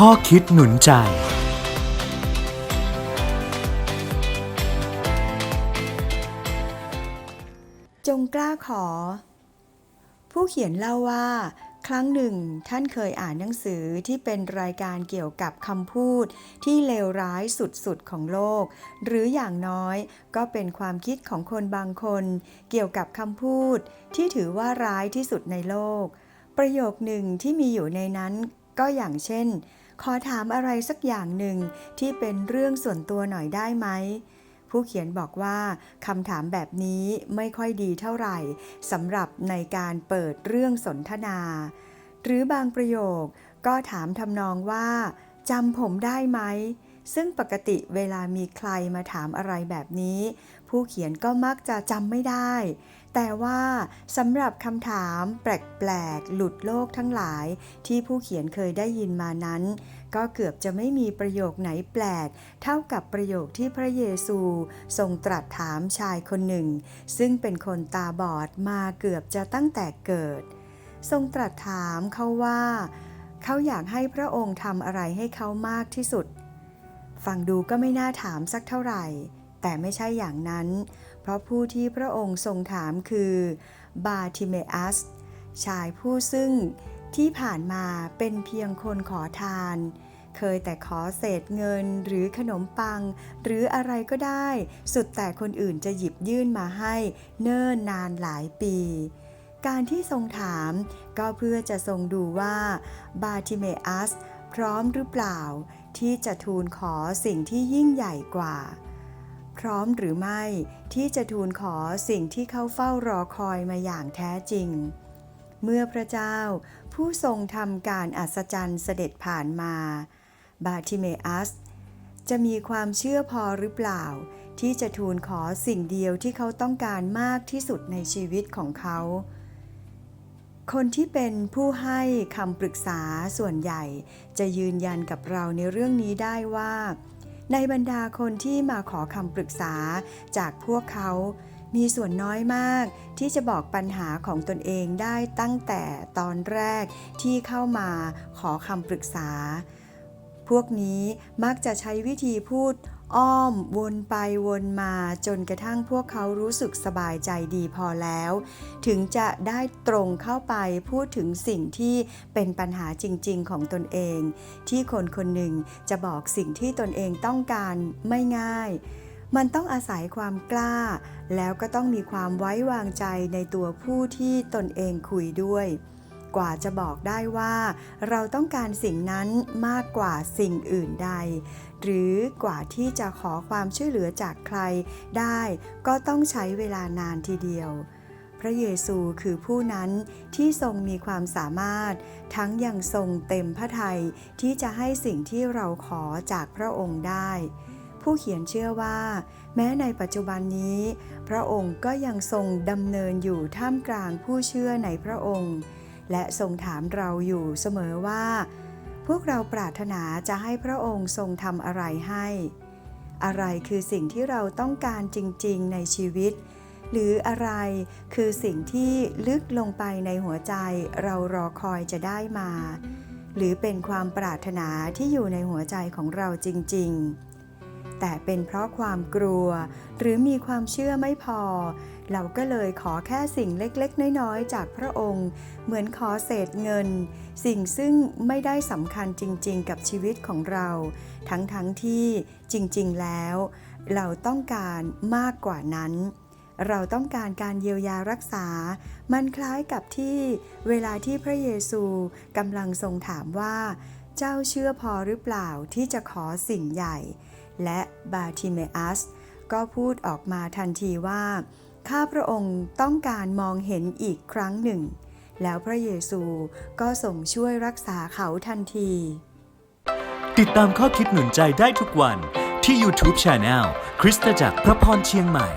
ข้อคิดหนุนใจ จงกล้าขอ ผู้เขียนเล่าว่า ครั้งหนึ่งท่านเคยอ่านหนังสือที่เป็นรายการเกี่ยวกับคำพูดที่เลวร้ายสุดๆของโลก หรืออย่างน้อยก็เป็นความคิดของคนบางคน เกี่ยวกับคำพูดที่ถือว่าร้ายที่สุดในโลก ประโยคหนึ่งที่มีอยู่ในนั้นก็อย่างเช่น ขอถามอะไรสักอย่างหนึ่งที่เป็นเรื่องส่วนตัวหน่อยได้ไหมผู้เขียนบอกว่าคำถามแบบนี้ไม่ค่อยดีเท่าไหร่สำหรับในการเปิดเรื่องสนทนา หรือบางประโยคก็ถามทำนองว่าจำผมได้ไหม ซึ่งปกติเวลามีใครมาถามอะไรแบบนี้ ผู้เขียนก็มักจะจำไม่ได้ แต่ว่าสำหรับคำถามแปลกๆ หลุดโลกทั้งหลาย ที่ผู้เขียนเคยได้ยินมานั้น ก็เกือบจะไม่มีประโยคไหนแปลก เท่ากับประโยคที่พระเยซูทรงตรัสถามชายคนหนึ่ง ซึ่งเป็นคนตาบอดมาเกือบจะตั้งแต่เกิด ทรงตรัสถามเขาว่า เขาอยากให้พระองค์ทำอะไรให้เขามากที่สุด ฟังดูก็ไม่น่าถามสักเท่าไหร่ แต่ไม่ใช่อย่างนั้น เพราะผู้ที่พระองค์ทรงถามคือบาทิเมอัส ชายผู้ซึ่งที่ผ่านมาเป็นเพียงคนขอทาน เคยแต่ขอเศษเงินหรือขนมปัง หรืออะไรก็ได้ สุดแต่คนอื่นจะหยิบยื่นมาให้เนิ่นนานหลายปี การที่ทรงถามก็เพื่อจะทรงดูว่าบาทิเมอัสพร้อมหรือเปล่า ที่จะทูลขอสิ่งที่ยิ่งใหญ่กว่า พร้อมหรือไม่ที่จะทูลขอสิ่งที่เขาเฝ้ารอคอยมาอย่างแท้จริง เมื่อพระเจ้าผู้ทรงทำการอัศจรรย์เสด็จผ่านมา บาทิเมอัส จะมีความเชื่อพอหรือเปล่า ที่จะทูลขอสิ่งเดียวที่เขาต้องการมากที่สุดในชีวิตของเขา คนที่เป็นผู้ให้คำปรึกษาส่วนใหญ่ จะยืนยันกับเราในเรื่องนี้ได้ว่า ในบรรดาคนที่มาขอคำปรึกษาจากพวกเขา มีส่วนน้อยมากที่จะบอกปัญหาของตนเองได้ตั้งแต่ตอนแรกที่เข้ามาขอคำปรึกษา พวกนี้มักจะใช้วิธีพูด อ้อมวนไปวนมาจนกระทั่งพวกเขารู้สึกสบายใจดีพอแล้ว ถึงจะได้ตรงเข้าไปพูดถึงสิ่งที่เป็นปัญหาจริง ๆ ของตนเอง ที่คนคนหนึ่งจะบอกสิ่งที่ตนเองต้องการไม่ง่ายมันต้องอาศัยความกล้า แล้วก็ต้องมีความไว้วางใจในตัวผู้ที่ตนเองคุยด้วย กว่าจะบอกได้ว่า เราต้องการสิ่งนั้นมากกว่าสิ่งอื่นใด หรือกว่าที่จะขอความช่วยเหลือจากใครได้ ก็ต้องใช้เวลานานทีเดียว พระเยซูคือผู้นั้นที่ทรงมีความสามารถ ทั้งยังทรงเต็มพระทัยที่จะให้สิ่งที่เราขอจากพระองค์ได้ผู้เขียนเชื่อว่า แม้ในปัจจุบันนี้ พระองค์ก็ยังทรงดำเนินอยู่ท่ามกลางผู้เชื่อในพระองค์ และทรงถามเราอยู่เสมอว่า พวกเราปรารถนาจะให้พระองค์ทรงทำอะไรให้ อะไรคือสิ่งที่เราต้องการจริงๆในชีวิต หรืออะไรคือสิ่งที่ลึกลงไปในหัวใจเรารอคอยจะได้มา หรือเป็นความปรารถนาที่อยู่ในหัวใจของเราจริง ๆแต่เป็นเพราะความกลัวหรือมีความเชื่อไม่พอ เราก็เลยขอแค่สิ่งเล็กๆ น้อยๆ จากพระองค์ เหมือนขอเศษเงิน สิ่งซึ่งไม่ได้สำคัญจริงๆ กับชีวิตของเรา ทั้งๆทที่จริงๆแล้ว เราต้องการมากกว่านั้น เราต้องการการเยียวยารักษา มันคล้ายกับที่เวลาที่พระเยซูกำลังทรงถามว่า เจ้าเชื่อพอหรือเปล่าที่จะขอสิ่งใหญ่ และบาทิเมอัสก็พูดออกมาทันทีว่า ข้าพระองค์ต้องการมองเห็นอีกครั้งหนึ่ง แล้วพระเยซูก็ส่งช่วยรักษาเขาทันที ติดตามข้อคิดหนุนใจได้ทุกวันที่ YouTube Channel คริสตจักรพระพรเชียงใหม่